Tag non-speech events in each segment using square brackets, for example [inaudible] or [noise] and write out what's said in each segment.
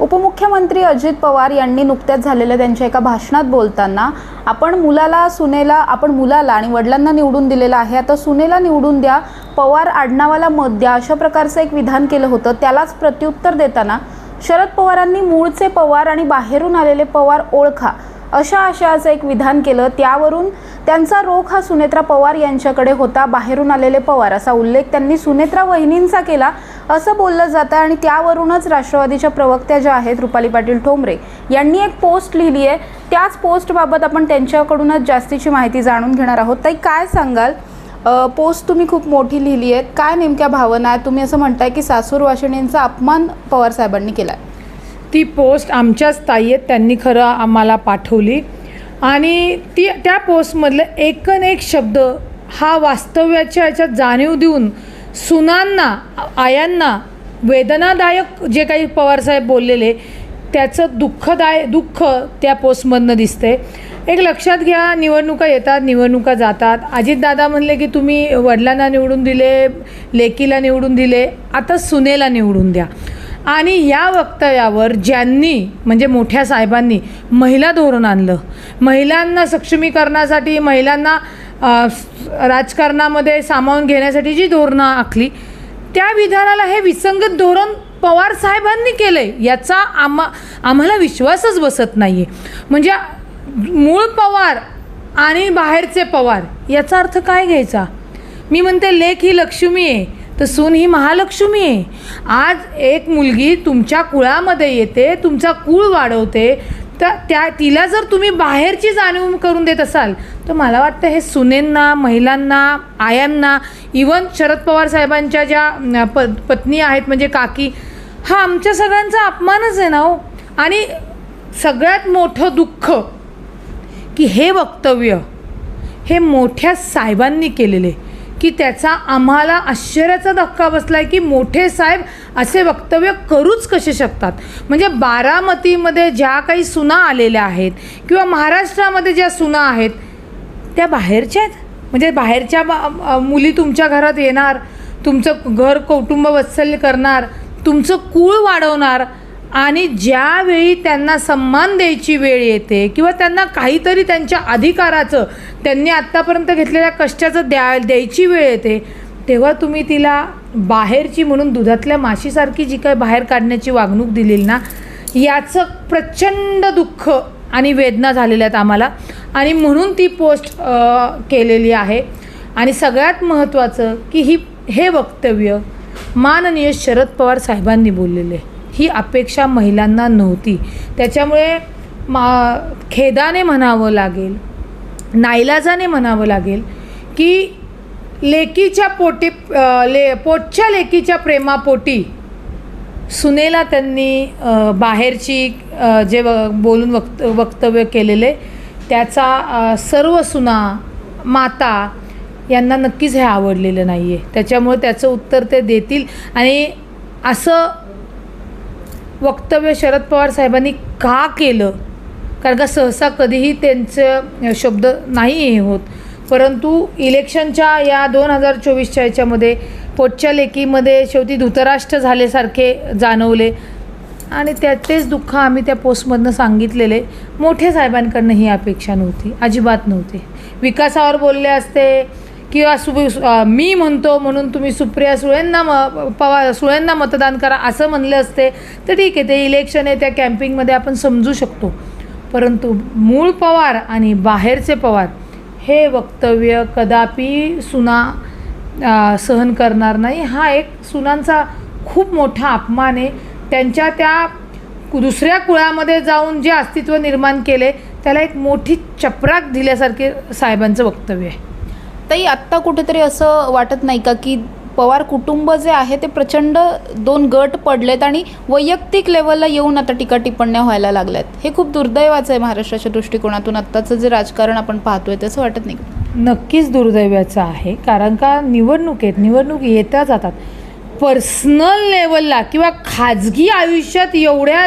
उपमुख्यमंत्री अजित पवार यांनी नुकत्याच झालेल्या त्यांच्या एका भाषणात बोलताना आपण मुलाला सुनेला आपण मुलाला आणि वडिलांना निवडून दिलेलं आहे आता सुनेला निवडून द्या पवार आडनावाला मत द्या अशा प्रकारचं एक विधान केलं होतं त्यालाच प्रत्युत्तर देताना शरद पवारांनी मूळचे पवार आणि बाहेरून आलेले पवार ओळखा अशा आशयाचं एक विधान केलं त्यावरून त्यांचा रोख हा सुनेत्रा पवार यांच्याकडे होता. बाहेरून आलेले पवार असा उल्लेख त्यांनी सुनेत्रा वहिनींचा केला असं बोललं जातं. आणि त्यावरूनच राष्ट्रवादीच्या प्रवक्त्या ज्या आहेत रुपाली पाटील ठोंबरे यांनी एक पोस्ट लिहिली आहे. त्याच पोस्टबाबत आपण त्यांच्याकडूनच जास्तीची माहिती जाणून घेणार आहोत. ताई काय सांगाल? पोस्ट तुम्ही खूप मोठी लिहिली आहे काय नेमक्या भावना आहेत? तुम्ही असं म्हणताय की सासूर वाशिणींचा अपमान पवार साहेबांनी केला आहे ती पोस्ट आमच्याच ताई आहेत. त्यांनी खरं आम्हाला पाठवली. आणि ती त्या पोस्टमधलं एकन एक शब्द हा वास्तव्याच्या याच्यात जाणीव देऊन सुनांना आयांना वेदनादायक जे काही पवारसाहेब बोललेले त्याचं दुःखदाय दुःख त्या पोस्टमधनं दिसते एक लक्षात घ्या निवडणुका येतात निवडणुका जातात. अजितदादा म्हणले की तुम्ही वडिलांना निवडून दिले लेकीला निवडून दिले आता सुनेला निवडून द्या. आणि या वक्तव्यावर ज्यांनी म्हणजे मोठ्या साहेबांनी महिला धोरण आणलं. महिलांना सक्षमीकरणासाठी महिलांना राजकारणामध्ये सामावून घेण्यासाठी जी धोरणं आखली त्या विधानाला हे विसंगत धोरण पवार साहेबांनी केलं आहे याचा आम्हा आम्हाला विश्वासच बसत नाही आहे म्हणजे मूळ पवार आणि बाहेरचे पवार याचा अर्थ काय घ्यायचा? मी म्हणते लेख ही लक्ष्मी आहे. तर सून ही महालक्ष्मी आहे. आज एक मुलगी तुमच्या कुळामध्ये येते तुमचा कुळ वाढवते. तर त्या तिला जर तुम्ही बाहेरची जाणीव करून देत असाल तर मला वाटतं हे सुनेंना महिलांना आयांना इवन शरद पवार साहेबांच्या ज्या प पत्नी आहेत म्हणजे काकी हा आमच्या सगळ्यांचा अपमानच आहे ना हो. आणि सगळ्यात मोठं दुःख की हे वक्तव्य हे मोठ्या साहेबांनी केलेले. की त्याचा आम्हाला आश्चर्याचा धक्का बसला आहे की मोठे साहेब असे वक्तव्य करूच कसे शकतात? म्हणजे बारामतीमध्ये ज्या काही सुना आलेल्या आहेत किंवा महाराष्ट्रामध्ये ज्या सुना आहेत त्या बाहेरच्या आहेत? म्हणजे बाहेरच्या बा- मुली तुमच्या घरात येणार तुमचं घर कौटुंब वत्सल्य करणार तुमचं कूळ वाढवणार आणि ज्यावेळी त्यांना सन्मान द्यायची वेळ येते किंवा त्यांना काहीतरी त्यांच्या अधिकाराचं त्यांनी आत्तापर्यंत घेतलेल्या कष्टाचं द्या द्यायची वेळ येते तेव्हा तुम्ही तिला बाहेरची म्हणून दुधातल्या माशीसारखी जी काही बाहेर काढण्याची वागणूक दिलेली ना याचं प्रचंड दुःख आणि वेदना झालेल्या आहेत आम्हाला. आणि म्हणून ती पोस्ट केलेली आहे. आणि सगळ्यात महत्त्वाचं की ही हे वक्तव्य माननीय शरद पवार साहेबांनी बोललेले ही अपेक्षा महिलांना नव्हती. त्याच्यामुळे मा खेदाने म्हणावं लागेल नाईलाजाने म्हणावं लागेल की लेकीच्या पोटी ले पोटच्या लेकीच्या प्रेमापोटी सुनेला त्यांनी बाहेरची जे व बोलून वक्त वक्तव्य केलेले त्याचा सर्व सुना माता यांना नक्कीच हे आवडलेलं नाही आहे त्याच्यामुळे त्याचं उत्तर ते देतील. आणि असं वक्तव्य शरद पवार साहेबांनी का केलं? कारण का सहसा कधीही त्यांचं शब्द नाही हे होत. परंतु इलेक्शनच्या या दोन हजार चोवीसच्या याच्यामध्ये पोटच्या लेकीमध्ये शेवटी धृतराष्ट्र झाल्यासारखे जाणवले. आणि त्या तेच दुःख आम्ही त्या पोस्टमधनं सांगितलेले. मोठ्या साहेबांकडनं ही अपेक्षा नव्हती. अजिबात नव्हती. विकासावर बोलले असते किंवा सु मी म्हणतो म्हणून तुम्ही सुप्रिया सुळेंना म पवार सुळेंना मतदान करा असं म्हणले असते तर ठीक आहे ते इलेक्शन आहे त्या कॅम्पिंगमध्ये आपण समजू शकतो. परंतु मूळ पवार आणि बाहेरचे पवार हे वक्तव्य कदापि सुना सहन करणार नाही. हा एक सुनांचा खूप मोठा अपमान आहे. त्यांच्या त्या दुसऱ्या कुळामध्ये जाऊन जे अस्तित्व निर्माण केले त्याला एक मोठी चपराक दिल्यासारखे साहेबांचं वक्तव्य आहे. ताई आत्ता कुठेतरी असं वाटत नाही का की पवार कुटुंब जे आहे ते प्रचंड दोन गट पडलेत आणि वैयक्तिक लेवलला येऊन आता टीका टिप्पण्या व्हायला लागल्यात. हे खूप दुर्दैवाचं आहे महाराष्ट्राच्या दृष्टिकोनातून. आत्ताचं जे राजकारण आपण पाहतोय तसं वाटत नाही नक्कीच दुर्दैवाचं आहे. कारण का निवडणूक आहेत निवडणूक येत्या जातात. पर्सनल लेवलला किंवा खाजगी आयुष्यात एवढ्या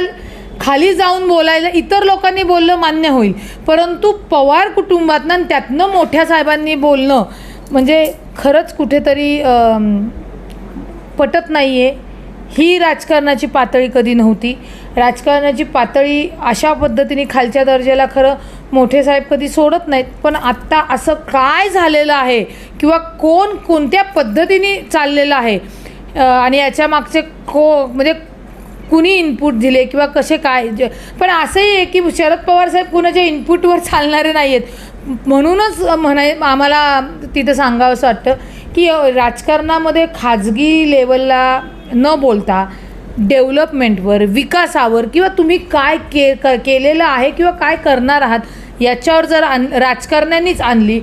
खाली जाऊन बोलायला इतर लोकांनी बोललं मान्य होईल. परंतु पवार कुटुंबातनं आणि त्यातनं मोठ्या साहेबांनी बोलणं म्हणजे खरंच कुठेतरी पटत नाही आहे ही राजकारणाची पातळी कधी नव्हती. राजकारणाची पातळी अशा पद्धतीने खालच्या दर्जाला खरं मोठे साहेब कधी सोडत नाहीत. पण आत्ता असं काय झालेलं आहे किंवा कोण कोणत्या पद्धतीने चाललेलं आहे आणि याच्या मागचे को म्हणजे कुणी इनपुट दिले किंवा कसे काय? जे- पण असंही आहे की शरद पवार साहेब कुणाच्या इनपुटवर चालणारे नाही आहेत म्हणूनच म्हणाय आम्हाला तिथं सांगावंसं वाटतं की राजकारणामध्ये खाजगी लेवलला न बोलता डेव्हलपमेंटवर विकासावर किंवा तुम्ही काय के क केलेलं आहे किंवा काय करणार आहात याच्यावर जर आण राजकारण्यांनीच आणली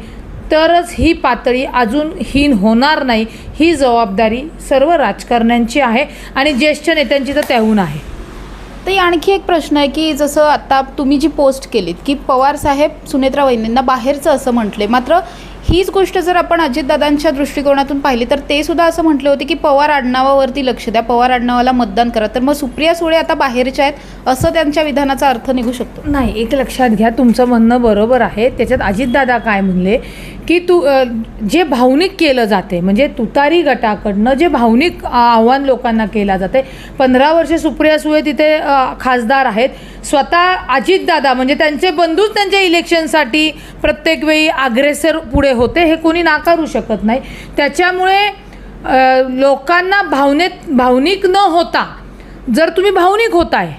तरच ही पातळी अजून हीन होणार नाही. ही जबाबदारी सर्व राजकारण्यांची आहे आणि ज्येष्ठ नेत्यांची तर त्याहून आहे. तर आणखी एक प्रश्न आहे की जसं आता तुम्ही जी पोस्ट केलीत की पवार साहेब सुनेत्रा वहिनींना बाहेरचं असं म्हटले. मात्र हीच गोष्ट जर आपण अजितदादांच्या दृष्टिकोनातून पाहिली तर ते सुद्धा असं म्हटले होते की पवार आडनावावरती लक्ष द्या पवार आडनावाला मतदान करा. तर मग सुप्रिया सुळे आता बाहेरच्या आहेत असं त्यांच्या विधानाचा अर्थ निघू शकतो. नाही एक लक्षात घ्या. तुमचं म्हणणं बरोबर आहे. त्याच्यात अजितदादा काय म्हणले? की तू जे भावनिक केलं जाते म्हणजे तुतारी गटाकडनं जे भावनिक आव्हान लोकांना केलं जाते पंधरा वर्षे सुप्रिया सुळे तिथे खासदार आहेत. स्वतः अजितदादा म्हणजे त्यांचे बंधूच त्यांच्या इलेक्शनसाठी प्रत्येक वेळी अग्रेसर पुढे होते हे कोणी नाकारू शकत नाही. त्याच्यामुळे लोकांना भावनेत भावनिक न होता जर तुम्ही भावनिक होताय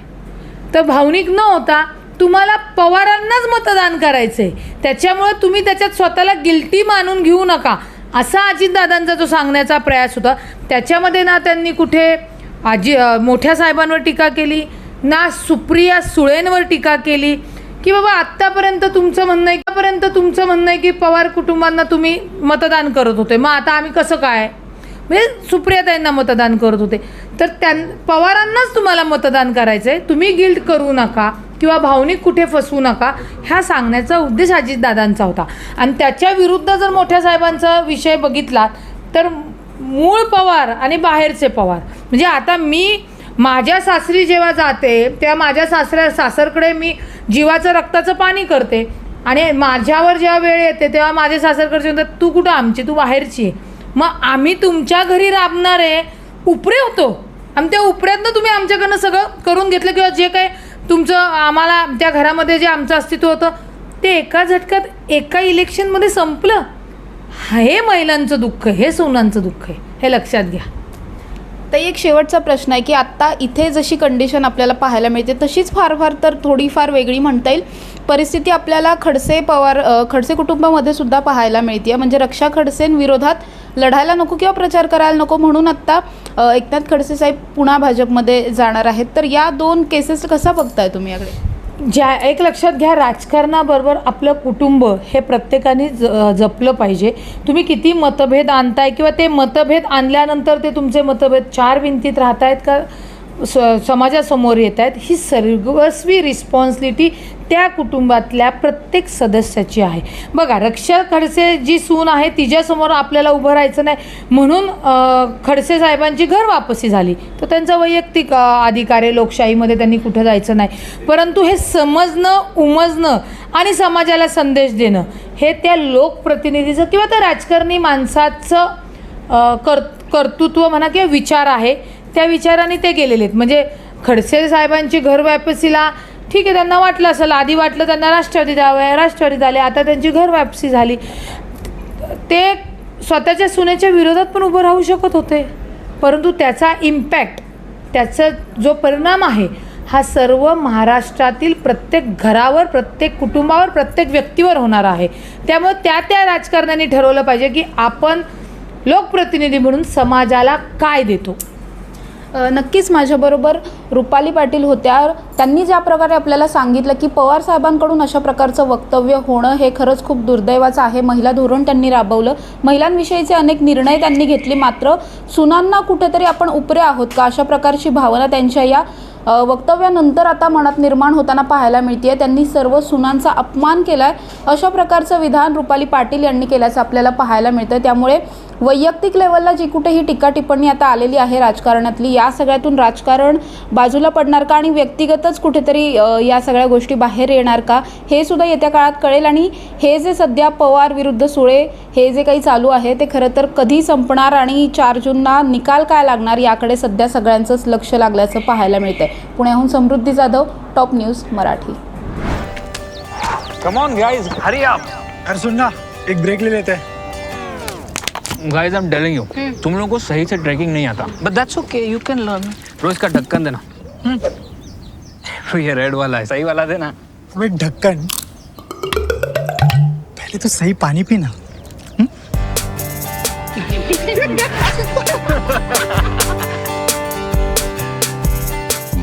तर भावनिक न होता तुम्हाला पवारांनाच मतदान करायचं आहे त्याच्यामुळं तुम्ही त्याच्यात स्वतःला गिल्टी मानून घेऊ नका. असा अजितदादांचा जो सांगण्याचा प्रयास होता त्याच्यामध्ये ना त्यांनी कुठे आजी मोठ्या साहेबांवर टीका केली ना सुप्रिया सुळेंवर टीका केली की बाबा आत्तापर्यंत तुमचं म्हणणं आहे आत्तापर्यंत तुमचं म्हणणं आहे की पवार कुटुंबांना तुम्ही मतदान करत होते. मग आता आम्ही कसं काय? म्हणजे सुप्रियाताईंना मतदान करत होते. तर त्यां पवारांनाच तुम्हाला मतदान करायचं आहे तुम्ही गिल्ट करू नका. किंवा भावनिक कुठे फसवू नका ह्या सांगण्याचा उद्देश अजितदादांचा होता. आणि त्याच्या विरुद्ध जर मोठ्या साहेबांचा विषय बघितला तर मूळ पवार आणि बाहेरचे पवार. म्हणजे आता मी माझ्या सासरी जेव्हा जाते तेव्हा माझ्या सासऱ्या सासरकडे मी जीवाचं रक्ताचं पाणी करते. आणि माझ्यावर जेव्हा वेळ येते तेव्हा माझे सासरकडचे म्हणतात तू कुठं आमची? तू बाहेरची आहे. मग आम्ही तुमच्या घरी राबणारे उपरे होतो. आणि त्या उपऱ्यातनं तुम्ही आमच्याकडनं सगळं करून घेतलं किंवा जे काही तुमचं आम्हाला त्या घरामध्ये जे आमचं अस्तित्व होतं ते एका झटक्यात एका इलेक्शनमध्ये संपलं. हे महिलांचं दुःख आहे, हे सोनांचं दुःख आहे हे लक्षात घ्या. तर एक शेवटचा प्रश्न आहे की आत्ता इथे जशी कंडिशन आपल्याला पाहायला मिळते तशीच फार फार तर थोडीफार वेगळी म्हणता येईल. परिस्थिती आपल्याला खडसे पवार खडसे कुटुंबामध्ये सुद्धा पाहायला मिळते म्हणजे रक्षा खडसेंविरोधात लढायला नको किंवा प्रचार करायला नको म्हणून आत्ता एकनाथ खडसे साहेब पुन्हा भाजपमध्ये जाणार आहेत. तर या दोन केसेस कसा बघताय तुम्ही याकडे? ज्या एक लक्षात घ्या राजकारणाबरोबर आपलं कुटुंब हे प्रत्येकाने ज जपलं पाहिजे. तुम्ही किती मतभेद आणताय किंवा ते मतभेद आणल्यानंतर ते तुमचे मतभेद चार भिंतीत राहत आहेत का? स समाजासमोर येत आहेत ही सर्वस्वी रिस्पॉन्सिबिलिटी त्या कुटुंबातल्या प्रत्येक सदस्याची आहे. बघा रक्षा खडसे जी सून आहे तिच्यासमोर आपल्याला उभं राहायचं नाही. म्हणून खडसे साहेबांची घर वापसी झाली. तर त्यांचा वैयक्तिक अधिकार आहे लोकशाहीमध्ये त्यांनी कुठं जायचं नाही. परंतु हे समजणं उमजणं आणि समाजाला संदेश देणं हे त्या लोकप्रतिनिधीचं किंवा त्या राजकारणी माणसाचं कर कर्तृत्व म्हणा किंवा विचार आहे. त्या विचाराने ते गेलेले आहेत. म्हणजे खडसे साहेबांची घर वापसीला ठीक आहे त्यांना वाटलं असेल आधी वाटलं त्यांना राष्ट्रवादी द्यावं राष्ट्रवादी झाले आता त्यांची घर झाली. ते स्वतःच्या सुनेच्या विरोधात पण उभं राहू शकत होते. परंतु त्याचा इम्पॅक्ट त्याचा जो परिणाम आहे हा सर्व महाराष्ट्रातील प्रत्येक घरावर प्रत्येक कुटुंबावर प्रत्येक व्यक्तीवर होणार आहे. त्यामुळे त्या त्या राजकारण्यांनी ठरवलं पाहिजे की आपण लोकप्रतिनिधी म्हणून समाजाला काय देतो. नक्कीच माझ्याबरोबर रुपाली पाटील होत्या. त्यांनी ज्या प्रकारे आपल्याला सांगितलं की पवार साहेबांकडून अशा प्रकारचं वक्तव्य होणं हे खरंच खूप दुर्दैवाचं आहे. महिला धोरण त्यांनी राबवलं. महिलांविषयीचे अनेक निर्णय त्यांनी घेतले. मात्र सुनांना कुठेतरी आपण उपरे आहोत का? अशा प्रकारची भावना त्यांच्या या वक्तव्यानंतर आता मनात निर्माण होताना पाहायला मिळते त्यांनी सर्व सुनांचा अपमान केला आहे अशा प्रकारचं विधान रुपाली पाटील यांनी केल्याचं आपल्याला पाहायला मिळतं त्यामुळे वैयक्तिक लेवलला जी कुठे ही टीका टिप्पणी आता आलेली आहे राजकारणातली या सगळ्यातून राजकारण बाजूला पडणार का आणि व्यक्तिगतच कुठेतरी या सगळ्या गोष्टी बाहेर येणार का? हे सुद्धा येत्या काळात कळेल. आणि हे जे सध्या पवार विरुद्ध सुळे हे जे काही चालू आहे ते खरं तर कधी संपणार आणि चार जूनना निकाल काय लागणार याकडे सध्या सगळ्यांचंच लक्ष लागल्याचं पाहायला मिळतंय. पुण्याहून Samruddhi Jadhav top news Marathi. Come on guys hurry up अरे सुन ना एक ब्रेक ले लेते. हैं guys I am telling you तुम लोगों को सही से ट्रैकिंग नहीं आता. But that's okay you can learn रोज का ढक्कन देना. हम्म। ये रेड वाला है. सही वाला देना. अबे ढक्कन पहले तो सही पानी पीना. [laughs]